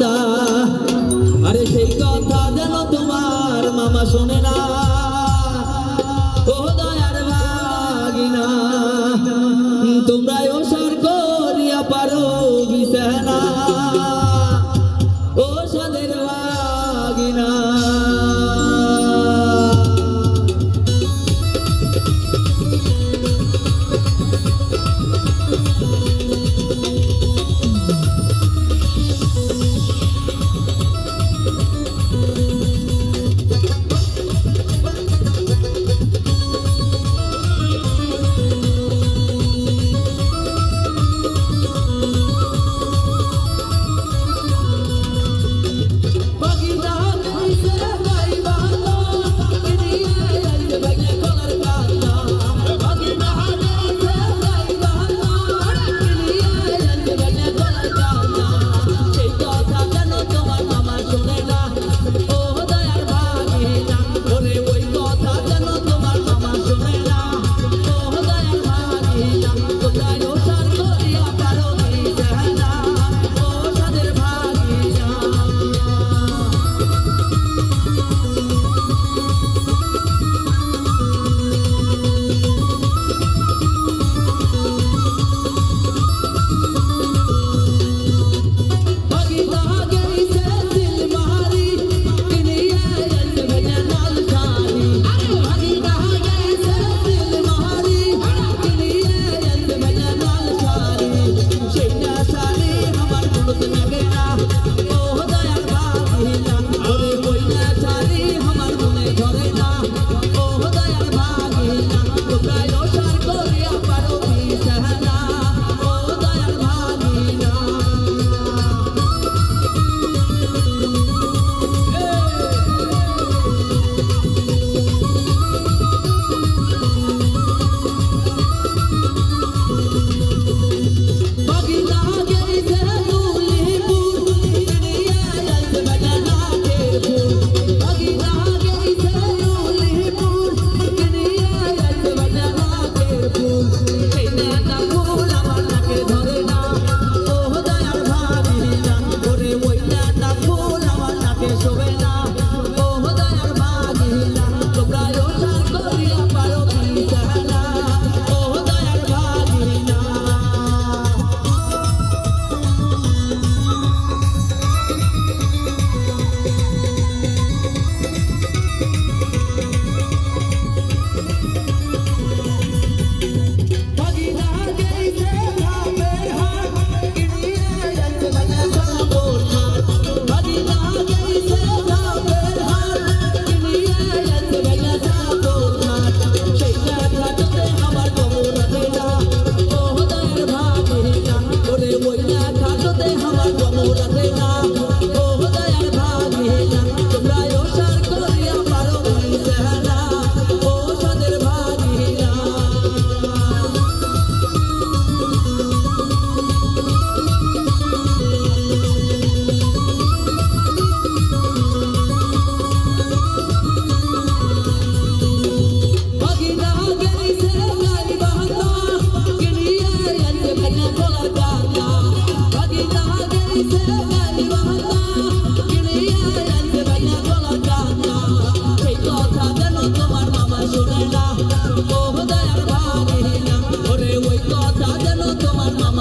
বান্দা। আরে সেই কথা যেন তোমার মামা শোনে না। ও দয়ার ভাগিনা তোমরা ওসার করিয়া পারো বিছানা ও সাদের ভাগিনা